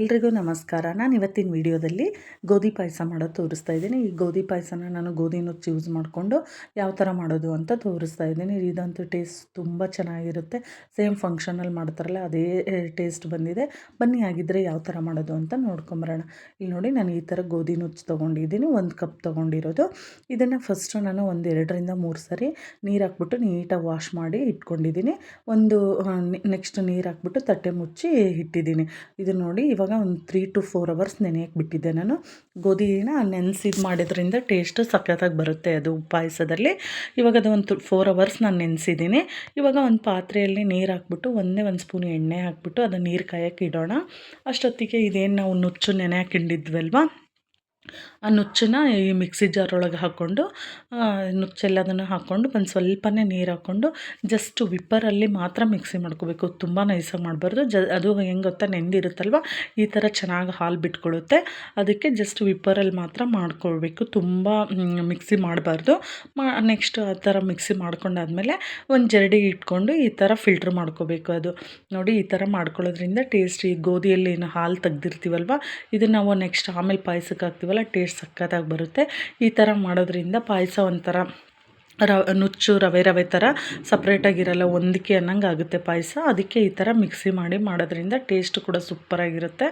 ಎಲ್ರಿಗೂ ನಮಸ್ಕಾರ. ನಾನು ಇವತ್ತಿನ ವಿಡಿಯೋದಲ್ಲಿ ಗೋಧಿ ಪಾಯಸ ಮಾಡೋದು ತೋರಿಸ್ತಾ ಇದ್ದೀನಿ. ಈ ಗೋಧಿ ಪಾಯಸನ ನಾನು ಗೋಧಿ ನುಚ್ಚು ಯೂಸ್ ಮಾಡಿಕೊಂಡು ಯಾವ ಥರ ಮಾಡೋದು ಅಂತ ತೋರಿಸ್ತಾ ಇದ್ದೀನಿ. ಇದಂತೂ ಟೇಸ್ಟ್ ತುಂಬ ಚೆನ್ನಾಗಿರುತ್ತೆ. ಸೇಮ್ ಫಂಕ್ಷನಲ್ಲಿ ಮಾಡ್ತಾರಲ್ಲ, ಅದೇ ಟೇಸ್ಟ್ ಬಂದಿದೆ. ಬನ್ನಿ ಆಗಿದ್ದರೆ ಯಾವ ಥರ ಮಾಡೋದು ಅಂತ ನೋಡ್ಕೊಂಬರೋಣ. ಇಲ್ಲಿ ನೋಡಿ ನಾನು ಈ ಥರ ಗೋಧಿ ನುಚ್ಚು ತೊಗೊಂಡಿದ್ದೀನಿ. ಒಂದು ಕಪ್ ತೊಗೊಂಡಿರೋದು. ಇದನ್ನು ಫಸ್ಟು ನಾನು ಒಂದು ಎರಡರಿಂದ ಮೂರು ಸರಿ ನೀರು ಹಾಕ್ಬಿಟ್ಟು ನೀಟಾಗಿ ವಾಶ್ ಮಾಡಿ ಇಟ್ಕೊಂಡಿದ್ದೀನಿ. ಒಂದು ನೆಕ್ಸ್ಟ್ ನೀರು ಹಾಕ್ಬಿಟ್ಟು ತಟ್ಟೆ ಮುಚ್ಚಿ ಇಟ್ಟಿದ್ದೀನಿ. ಇದು ನೋಡಿ ಇವಾಗ ಒಂದು ತ್ರೀ ಟು ಫೋರ್ ಅವರ್ಸ್ ನೆನೆಯಕ್ಕೆ ಬಿಟ್ಟಿದ್ದೆ ನಾನು. ಗೋಧಿನ ನೆನೆಸಿದ್ದು ಮಾಡಿದ್ರಿಂದ ಟೇಸ್ಟ್ ಸಖತ್ತಾಗಿ ಬರುತ್ತೆ ಅದು ಪಾಯಸದಲ್ಲಿ. ಇವಾಗ ಅದು ಒಂದು ಫೋರ್ ಅವರ್ಸ್ ನಾನು ನೆನೆಸಿದ್ದೀನಿ. ಇವಾಗ ಒಂದು ಪಾತ್ರೆಯಲ್ಲಿ ನೀರು ಹಾಕ್ಬಿಟ್ಟು ಒಂದೇ ಒಂದು ಸ್ಪೂನ್ ಎಣ್ಣೆ ಹಾಕ್ಬಿಟ್ಟು ಅದನ್ನು ನೀರು ಕಾಯಕ್ಕೆ ಇಡೋಣ. ಅಷ್ಟೊತ್ತಿಗೆ ಇದೇನು ನಾವು ನುಚ್ಚು ನೆನೆ ಹಾಕಿಂಡಿದ್ವಲ್ವ? ಆ ನುಚ್ಚನ್ನು ಈ ಮಿಕ್ಸಿ ಜಾರ್ ಒಳಗೆ ಹಾಕ್ಕೊಂಡು ನುಚ್ಚೆಲ್ಲದನ್ನು ಹಾಕ್ಕೊಂಡು, ಒಂದು ಸ್ವಲ್ಪನೇ ನೀರು ಹಾಕ್ಕೊಂಡು ಜಸ್ಟ್ ವಿಪ್ಪರಲ್ಲಿ ಮಾತ್ರ ಮಿಕ್ಸಿ ಮಾಡ್ಕೋಬೇಕು. ತುಂಬ ನೈಸಾಗಿ ಮಾಡಬಾರ್ದು. ಜ, ಅದು ಹೆಂಗೆ ಗೊತ್ತಾ? ನೆಂದಿರುತ್ತಲ್ವ ಈ ಥರ ಚೆನ್ನಾಗಿ ಹಾಲು ಬಿಟ್ಕೊಳ್ಳುತ್ತೆ ಅದಕ್ಕೆ ಜಸ್ಟ್ ವಿಪ್ಪರಲ್ಲಿ ಮಾತ್ರ ಮಾಡ್ಕೊಳ್ಬೇಕು. ತುಂಬ ಮಿಕ್ಸಿ ಮಾಡಬಾರ್ದು. ಮಾ ನೆಕ್ಸ್ಟ್ ಆ ಥರ ಮಿಕ್ಸಿ ಮಾಡ್ಕೊಂಡಾದ್ಮೇಲೆ ಒಂದು ಜರಡಿ ಇಟ್ಕೊಂಡು ಈ ಥರ ಫಿಲ್ಟ್ರ್ ಮಾಡ್ಕೋಬೇಕು ಅದು. ನೋಡಿ, ಈ ಥರ ಮಾಡ್ಕೊಳ್ಳೋದ್ರಿಂದ ಟೇಸ್ಟ್ ಈ ಗೋಧಿಯಲ್ಲಿ ಏನು ಹಾಲು ತೆಗ್ದಿರ್ತೀವಲ್ವ? ಇದನ್ನು ನಾವು ನೆಕ್ಸ್ಟ್ ಆಮೇಲೆ ಪಾಯಸಕ್ಕೆ ಹಾಕ್ತೀವಲ್ಲ ಟೇಸ್ಟ್ ಸಕ್ಕತ್ತಾಗಿ ಬರುತ್ತೆ. ಈ ಥರ ಮಾಡೋದ್ರಿಂದ ಪಾಯಸ ಒಂಥರ ರ, ನುಚ್ಚು, ರವೆ ರವೆ ಥರ ಸಪ್ರೇಟಾಗಿರಲ್ಲ ಹೊಂದಿಕೆ ಅನ್ನಂಗೆ ಆಗುತ್ತೆ ಪಾಯಸ. ಅದಕ್ಕೆ ಈ ಥರ ಮಿಕ್ಸಿ ಮಾಡಿ ಮಾಡೋದ್ರಿಂದ ಟೇಸ್ಟ್ ಕೂಡ ಸೂಪರಾಗಿರುತ್ತೆ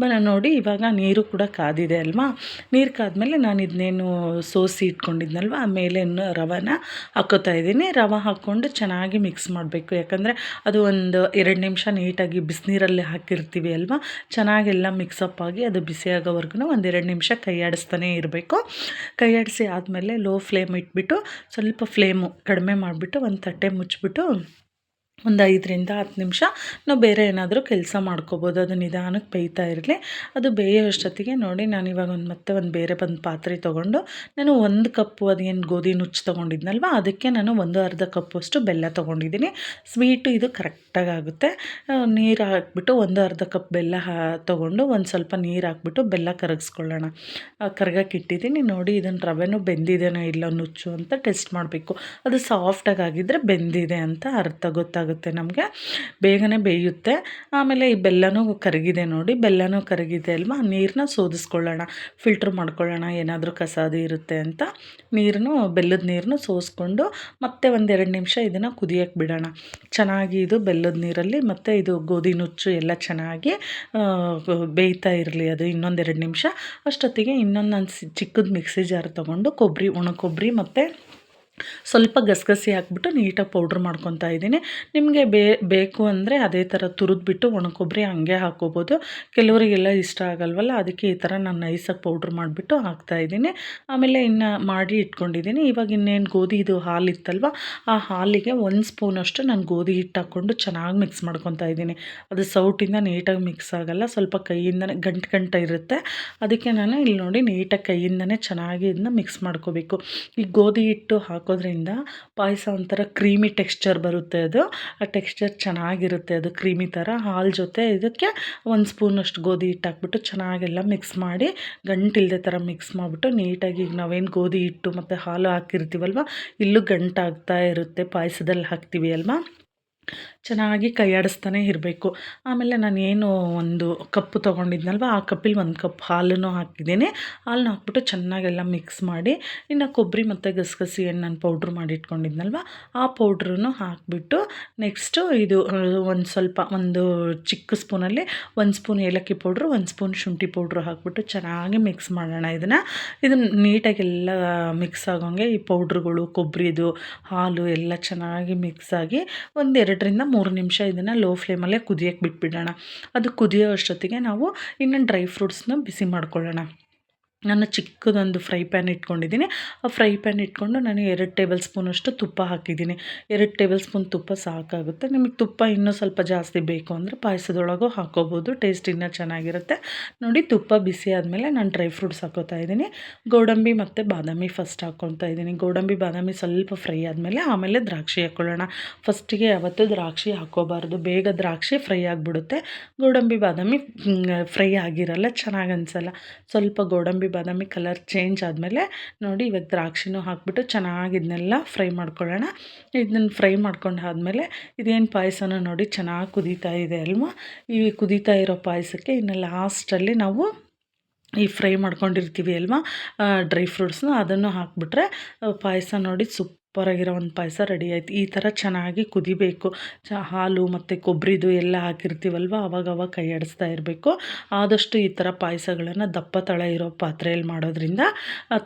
ಬ ನೋಡಿ, ಇವಾಗ ನೀರು ಕೂಡ ಕಾದಿದೆ ಅಲ್ವಾ? ನೀರು ಕಾದಮೇಲೆ ನಾನು ಇದನ್ನೇನು ಸೋಸಿ ಇಟ್ಕೊಂಡಿದ್ನಲ್ವ? ಆಮೇಲೆ ರವನ ಹಾಕೋತಾ ಇದ್ದೀನಿ. ರವೆ ಹಾಕ್ಕೊಂಡು ಚೆನ್ನಾಗಿ ಮಿಕ್ಸ್ ಮಾಡಬೇಕು. ಯಾಕಂದರೆ ಅದು ಒಂದು ಎರಡು ನಿಮಿಷ ನೀಟಾಗಿ ಬಿಸಿನೀರಲ್ಲಿ ಹಾಕಿರ್ತೀವಿ ಅಲ್ವಾ? ಚೆನ್ನಾಗೆಲ್ಲ ಮಿಕ್ಸಪ್ ಆಗಿ ಅದು ಬಿಸಿಯಾಗೋವರೆಗೂ ಎರಡು ನಿಮಿಷ ಕೈ ಆಡಿಸ್ತಾನೆ ಇರಬೇಕು. ಕೈ ಆಡಿಸಿ ಆದಮೇಲೆ ಲೋ ಫ್ಲೇಮ್ ಇಟ್ಬಿಟ್ಟು ಸ್ವಲ್ಪ ಸ್ವಲ್ಪ ಫ್ಲೇಮು ಕಡಿಮೆ ಮಾಡಿಬಿಟ್ಟು ಒಂದು ತಟ್ಟೆ ಮುಚ್ಚಿಬಿಟ್ಟು ಒಂದು ಐದರಿಂದ ಹತ್ತು ನಿಮಿಷ ನಾವು ಬೇರೆ ಏನಾದರೂ ಕೆಲಸ ಮಾಡ್ಕೋಬೋದು. ಅದು ನಿಧಾನಕ್ಕೆ ಬೇಯ್ತಾ ಇರಲಿ. ಅದು ಬೇಯೋ ಅಷ್ಟೊತ್ತಿಗೆ ನೋಡಿ ನಾನು ಇವಾಗ ಒಂದು ಮತ್ತೆ ಒಂದು ಬೇರೆ ಬಂದು ಪಾತ್ರೆ ತೊಗೊಂಡು ನಾನು ಒಂದು ಕಪ್ಪು ಅದೇನು ಗೋಧಿ ನುಚ್ಚು ತೊಗೊಂಡಿದ್ನಲ್ವ? ಅದಕ್ಕೆ ನಾನು ಒಂದು ಅರ್ಧ ಕಪ್ಪಷ್ಟು ಬೆಲ್ಲ ತೊಗೊಂಡಿದ್ದೀನಿ. ಸ್ವೀಟು ಇದು ಕರೆಕ್ಟಾಗಿ ಆಗುತ್ತೆ. ನೀರು ಹಾಕ್ಬಿಟ್ಟು ಒಂದು ಅರ್ಧ ಕಪ್ ಬೆಲ್ಲ ಹಾ, ತೊಗೊಂಡು ಒಂದು ಸ್ವಲ್ಪ ನೀರು ಹಾಕ್ಬಿಟ್ಟು ಬೆಲ್ಲ ಕರಗಿಸ್ಕೊಳ್ಳೋಣ. ಕರ್ಗಕ್ಕೆ ಇಟ್ಟಿದ್ದೀನಿ. ನೋಡಿ ಇದನ್ನು ರವೆನೂ ಬೆಂದಿದೆನೋ ಇಲ್ಲ ನುಚ್ಚು ಅಂತ ಟೆಸ್ಟ್ ಮಾಡಬೇಕು. ಅದು ಸಾಫ್ಟಾಗಿ ಆಗಿದ್ದರೆ ಬೆಂದಿದೆ ಅಂತ ಅರ್ಥ ಗೊತ್ತಾಗುತ್ತೆ. ಆಗುತ್ತೆ ನಮಗೆ. ಬೇಗನೆ ಬೇಯುತ್ತೆ. ಆಮೇಲೆ ಈ ಬೆಲ್ಲನೂ ಕರಗಿದೆ ನೋಡಿ. ಬೆಲ್ಲನೂ ಕರಗಿದೆ ಅಲ್ವಾ? ನೀರನ್ನ ಸೋದಿಸ್ಕೊಳ್ಳೋಣ. ಫಿಲ್ಟ್ರ್ ಮಾಡ್ಕೊಳ್ಳೋಣ. ಏನಾದರೂ ಕಸಾದಿ ಇರುತ್ತೆ ಅಂತ. ನೀರನ್ನು ಬೆಲ್ಲದ ನೀರನ್ನು ಸೋಸ್ಕೊಂಡು ಮತ್ತೆ ಒಂದೆರಡು ನಿಮಿಷ ಇದನ್ನು ಕುದಿಯೋಕ್ಕೆ ಬಿಡೋಣ. ಚೆನ್ನಾಗಿ ಇದು ಬೆಲ್ಲದ ನೀರಲ್ಲಿ ಮತ್ತು ಇದು ಗೋಧಿ ನುಚ್ಚು ಎಲ್ಲ ಚೆನ್ನಾಗಿ ಬೇಯ್ತಾ ಇರಲಿ ಅದು ಇನ್ನೊಂದೆರಡು ನಿಮಿಷ. ಅಷ್ಟೊತ್ತಿಗೆ ಇನ್ನೊಂದು ನಾನು ಚಿಕ್ಕದ ಮಿಕ್ಸಿ ಜಾರ್ ತೊಗೊಂಡು ಕೊಬ್ಬರಿ ಒಣ ಕೊಬ್ಬರಿ ಮತ್ತು ಸ್ವಲ್ಪ ಗಸಗಸೆ ಹಾಕ್ಬಿಟ್ಟು ನೀಟಾಗಿ ಪೌಡ್ರ್ ಮಾಡ್ಕೊತಾ ಇದ್ದೀನಿ. ನಿಮಗೆ ಬೇಕು ಅಂದರೆ ಅದೇ ಥರ ತುರಿದ್ಬಿಟ್ಟು ಒಣ ಕೊಬ್ಬರಿ ಹಂಗೆ ಹಾಕ್ಕೋಬೋದು ಕೆಲವರಿಗೆಲ್ಲ ಇಷ್ಟ ಆಗಲ್ವಲ್ಲ, ಅದಕ್ಕೆ ಈ ಥರ ನಾನು ನೈಸಾಗಿ ಪೌಡ್ರ್ ಮಾಡಿಬಿಟ್ಟು ಹಾಕ್ತಾಯಿದ್ದೀನಿ ಆಮೇಲೆ ಇನ್ನು ಮಾಡಿ ಇಟ್ಕೊಂಡಿದ್ದೀನಿ. ಇವಾಗ ಇನ್ನೇನು ಗೋಧಿ ಇದು ಹಾಲು ಇತ್ತಲ್ವ, ಆ ಹಾಲಿಗೆ ಒಂದು ಸ್ಪೂನಷ್ಟು ನಾನು ಗೋಧಿ ಹಿಟ್ಟು ಹಾಕ್ಕೊಂಡು ಚೆನ್ನಾಗಿ ಮಿಕ್ಸ್ ಮಾಡ್ಕೊತಾ ಇದ್ದೀನಿ. ಅದು ಸೌಟಿಂದ ನೀಟಾಗಿ ಮಿಕ್ಸ್ ಆಗೋಲ್ಲ, ಸ್ವಲ್ಪ ಕೈಯಿಂದನೇ ಗಂಟು ಗಂಟು ಇರುತ್ತೆ. ಅದಕ್ಕೆ ನಾನು ಇಲ್ಲಿ ನೋಡಿ ನೀಟಾಗಿ ಕೈಯಿಂದನೇ ಚೆನ್ನಾಗಿ ಇದನ್ನ ಮಿಕ್ಸ್ ಮಾಡ್ಕೋಬೇಕು. ಈ ಗೋಧಿ ಹಿಟ್ಟು ಹಾಕಿ ಹಾಕೋದ್ರಿಂದ ಪಾಯಸ ಒಂಥರ ಕ್ರೀಮಿ ಟೆಕ್ಸ್ಚರ್ ಬರುತ್ತೆ ಅದು. ಆ ಟೆಕ್ಸ್ಚರ್ ಚೆನ್ನಾಗಿರುತ್ತೆ ಅದು ಕ್ರೀಮಿ ಥರ. ಹಾಲು ಜೊತೆ ಇದಕ್ಕೆ ಒಂದು ಸ್ಪೂನಷ್ಟು ಗೋಧಿ ಹಿಟ್ಟು ಹಾಕ್ಬಿಟ್ಟು ಚೆನ್ನಾಗೆಲ್ಲ ಮಿಕ್ಸ್ ಮಾಡಿ ಗಂಟಿಲ್ಲದೆ ಥರ ಮಿಕ್ಸ್ ಮಾಡಿಬಿಟ್ಟು ನೀಟಾಗಿ ಈಗ ನಾವೇನು ಗೋಧಿ ಹಿಟ್ಟು ಮತ್ತು ಹಾಲು ಹಾಕಿರ್ತೀವಲ್ವ, ಇಲ್ಲೂ ಗಂಟಾಗ್ತಾ ಇರುತ್ತೆ ಪಾಯಸದಲ್ಲಿ ಹಾಕ್ತೀವಿ ಅಲ್ವಾ? ಚೆನ್ನಾಗಿ ಕೈ ಆಡಿಸ್ತಾನೆ ಇರಬೇಕು. ಆಮೇಲೆ ನಾನು ಏನು ಒಂದು ಕಪ್ಪು ತೊಗೊಂಡಿದ್ನಲ್ವ, ಆ ಕಪ್ಪಲ್ಲಿ ಒಂದು ಕಪ್ ಹಾಲನ್ನು ಹಾಕಿದ್ದೀನಿ. ಹಾಲನ್ನ ಹಾಕ್ಬಿಟ್ಟು ಚೆನ್ನಾಗೆಲ್ಲ ಮಿಕ್ಸ್ ಮಾಡಿ, ಇನ್ನು ಕೊಬ್ಬರಿ ಮತ್ತು ಗಸಗಸಿ ಏನು ನಾನು ಪೌಡ್ರ್ ಮಾಡಿಟ್ಕೊಂಡಿದ್ನಲ್ವ ಆ ಪೌಡ್ರನ್ನು ಹಾಕಿಬಿಟ್ಟು ನೆಕ್ಸ್ಟು ಇದು ಒಂದು ಸ್ವಲ್ಪ ಒಂದು ಚಿಕ್ಕ ಸ್ಪೂನಲ್ಲಿ ಒಂದು ಸ್ಪೂನ್ ಏಲಕ್ಕಿ ಪೌಡ್ರು, ಒಂದು ಸ್ಪೂನ್ ಶುಂಠಿ ಪೌಡ್ರು ಹಾಕ್ಬಿಟ್ಟು ಚೆನ್ನಾಗಿ ಮಿಕ್ಸ್ ಮಾಡೋಣ ಇದನ್ನು. ಇದನ್ನು ನೀಟಾಗೆಲ್ಲ ಮಿಕ್ಸ್ ಆಗೋಂಗೆ ಈ ಪೌಡ್ರುಗಳು, ಕೊಬ್ಬರಿದು, ಹಾಲು ಎಲ್ಲ ಚೆನ್ನಾಗಿ ಮಿಕ್ಸ್ ಆಗಿ ಒಂದೆರಡರಿಂದ ಮೂರು ನಿಮಿಷ ಇದನ್ನು ಲೋ ಫ್ಲೇಮಲ್ಲೇ ಕುದಿಯೋಕ್ಕೆ ಬಿಟ್ಬಿಡೋಣ. ಅದು ಕುದಿಯೋ ಅಷ್ಟೊತ್ತಿಗೆ ನಾವು ಇನ್ನೊಂದು ಡ್ರೈ ಫ್ರೂಟ್ಸ್ನ ಬಿಸಿ ಮಾಡ್ಕೊಳ್ಳೋಣ. ನಾನು ಚಿಕ್ಕದೊಂದು ಫ್ರೈ ಪ್ಯಾನ್ ಇಟ್ಕೊಂಡಿದ್ದೀನಿ. ಆ ಫ್ರೈ ಪ್ಯಾನ್ ಇಟ್ಕೊಂಡು ನಾನು ಎರಡು ಟೇಬಲ್ ಸ್ಪೂನಷ್ಟು ತುಪ್ಪ ಹಾಕಿದ್ದೀನಿ. ಎರಡು ಟೇಬಲ್ ಸ್ಪೂನ್ ತುಪ್ಪ ಸಾಕಾಗುತ್ತೆ. ನಿಮಗೆ ತುಪ್ಪ ಇನ್ನೂ ಸ್ವಲ್ಪ ಜಾಸ್ತಿ ಬೇಕು ಅಂದರೆ ಪಾಯಸದೊಳಗೂ ಹಾಕೋಬೋದು. ಟೇಸ್ಟ್ ಇನ್ನೂ ಚೆನ್ನಾಗಿರುತ್ತೆ. ನೋಡಿ, ತುಪ್ಪ ಬಿಸಿ ಆದಮೇಲೆ ನಾನು ಡ್ರೈ ಫ್ರೂಟ್ಸ್ ಹಾಕೋತಾ ಇದ್ದೀನಿ. ಗೋಡಂಬಿ ಮತ್ತು ಬಾದಾಮಿ ಫಸ್ಟ್ ಹಾಕ್ಕೊತಾ ಇದ್ದೀನಿ. ಗೋಡಂಬಿ, ಬಾದಾಮಿ ಸ್ವಲ್ಪ ಫ್ರೈ ಆದಮೇಲೆ ಆಮೇಲೆ ದ್ರಾಕ್ಷಿ ಹಾಕ್ಕೊಳ್ಳೋಣ ಫಸ್ಟಿಗೆ ಯಾವತ್ತು ದ್ರಾಕ್ಷಿ ಹಾಕೋಬಾರ್ದು. ಬೇಗ ದ್ರಾಕ್ಷಿ ಫ್ರೈ ಆಗಿಬಿಡುತ್ತೆ. ಗೋಡಂಬಿ, ಬಾದಾಮಿ ಫ್ರೈ ಆಗಿರಲ್ಲ. ಚೆನ್ನಾಗಿ ಅನಿಸಲ್ಲ. ಸ್ವಲ್ಪ ಗೋಡಂಬಿ ಬಾದಾಮಿ ಕಲರ್ ಚೇಂಜ್ ಆದಮೇಲೆ ನೋಡಿ ಇವಾಗ ದ್ರಾಕ್ಷಿನೂ ಹಾಕ್ಬಿಟ್ಟು ಚೆನ್ನಾಗಿ ಇದನ್ನೆಲ್ಲ ಫ್ರೈ ಮಾಡ್ಕೊಳ್ಳೋಣ. ಇದನ್ನ ಫ್ರೈ ಮಾಡ್ಕೊಂಡು ಆದಮೇಲೆ ಇದೇನು ಪಾಯಸನ ನೋಡಿ ಚೆನ್ನಾಗಿ ಕುದೀತಾ ಇದೆ ಅಲ್ವಾ? ಈ ಕುದೀತಾ ಇರೋ ಪಾಯಸಕ್ಕೆ ಇನ್ನು ಲಾಸ್ಟಲ್ಲಿ ನಾವು ಈ ಫ್ರೈ ಮಾಡ್ಕೊಂಡಿರ್ತೀವಿ ಅಲ್ವಾ? ಡ್ರೈ ಫ್ರೂಟ್ಸ್ನ ಅದನ್ನು ಹಾಕಿಬಿಟ್ರೆ ಪಾಯಸ ನೋಡಿ ಸೂಪರಾಗಿರೋ ಒಂದು ಪಾಯಸ ರೆಡಿ ಆಯ್ತು. ಈ ಥರ ಚೆನ್ನಾಗಿ ಕುದಿಬೇಕು. ಚ ಹಾಲು ಮತ್ತು ಕೊಬ್ಬರಿದು ಎಲ್ಲ ಹಾಕಿರ್ತೀವಲ್ವ? ಅವಾಗ ಅವಾಗ ಕೈ ಆಡಿಸ್ತಾ ಇರಬೇಕು. ಆದಷ್ಟು ಈ ಥರ ಪಾಯಸಗಳನ್ನು ದಪ್ಪ ತಳ ಇರೋ ಪಾತ್ರೆಯಲ್ಲಿ ಮಾಡೋದ್ರಿಂದ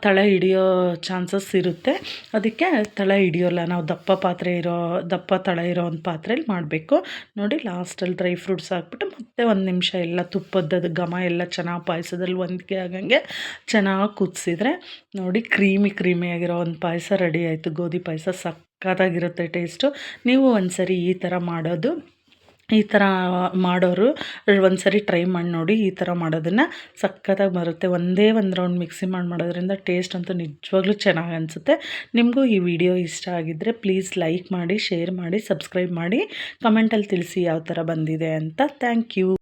ತಳ ಹಿಡಿಯೋ ಚಾನ್ಸಸ್ ಇರುತ್ತೆ. ಅದಕ್ಕೆ ತಳ ಹಿಡಿಯೋಲ್ಲ ನಾವು ದಪ್ಪ ಪಾತ್ರೆ ಇರೋ, ದಪ್ಪ ತಳ ಇರೋ ಒಂದು ಪಾತ್ರೆಯಲ್ಲಿ ಮಾಡಬೇಕು. ನೋಡಿ, ಲಾಸ್ಟಲ್ಲಿ ಡ್ರೈ ಫ್ರೂಟ್ಸ್ ಹಾಕ್ಬಿಟ್ಟು ಮತ್ತೆ ಒಂದು ನಿಮಿಷ ಎಲ್ಲ ತುಪ್ಪದ ಘಮ ಎಲ್ಲ ಚೆನ್ನಾಗಿ ಪಾಯಸದಲ್ಲಿ ಹೊಂದಿಕೆ ಆಗಂಗೆ ಚೆನ್ನಾಗಿ ಕುದಿಸಿದ್ರೆ, ನೋಡಿ, ಕ್ರೀಮಿ ಕ್ರೀಮಿಯಾಗಿರೋ ಒಂದು ಪಾಯಸ ರೆಡಿ ಆಯಿತು. ಗೋಧಿ ಪಾಯಸ ಸಕ್ಕತ್ತಾಗಿರುತ್ತೆ ಟೇಸ್ಟು. ನೀವು ಒಂದು ಸರಿ ಈ ಥರ ಮಾಡೋದು. ಈ ಥರ ಮಾಡೋರು ಒಂದು ಸರಿ ಟ್ರೈ ಮಾಡಿ ನೋಡಿ, ಈ ಥರ ಮಾಡೋದನ್ನು ಸಖತ್ತಾಗಿ ಬರುತ್ತೆ. ಒಂದೇ ಒಂದು ರೌಂಡ್ ಮಿಕ್ಸಿ ಮಾಡಿ ಮಾಡೋದ್ರಿಂದ ಟೇಸ್ಟ್ ಅಂತೂ ನಿಜವಾಗ್ಲೂ ಚೆನ್ನಾಗಿ ಅನಿಸುತ್ತೆ. ನಿಮಗೂ ಈ ವಿಡಿಯೋ ಇಷ್ಟ ಆಗಿದ್ದರೆ ಪ್ಲೀಸ್ ಲೈಕ್ ಮಾಡಿ, ಶೇರ್ ಮಾಡಿ, ಸಬ್ಸ್ಕ್ರೈಬ್ ಮಾಡಿ. ಕಮೆಂಟಲ್ಲಿ ತಿಳಿಸಿ ಯಾವ ಥರ ಬಂದಿದೆ ಅಂತ. Thank you.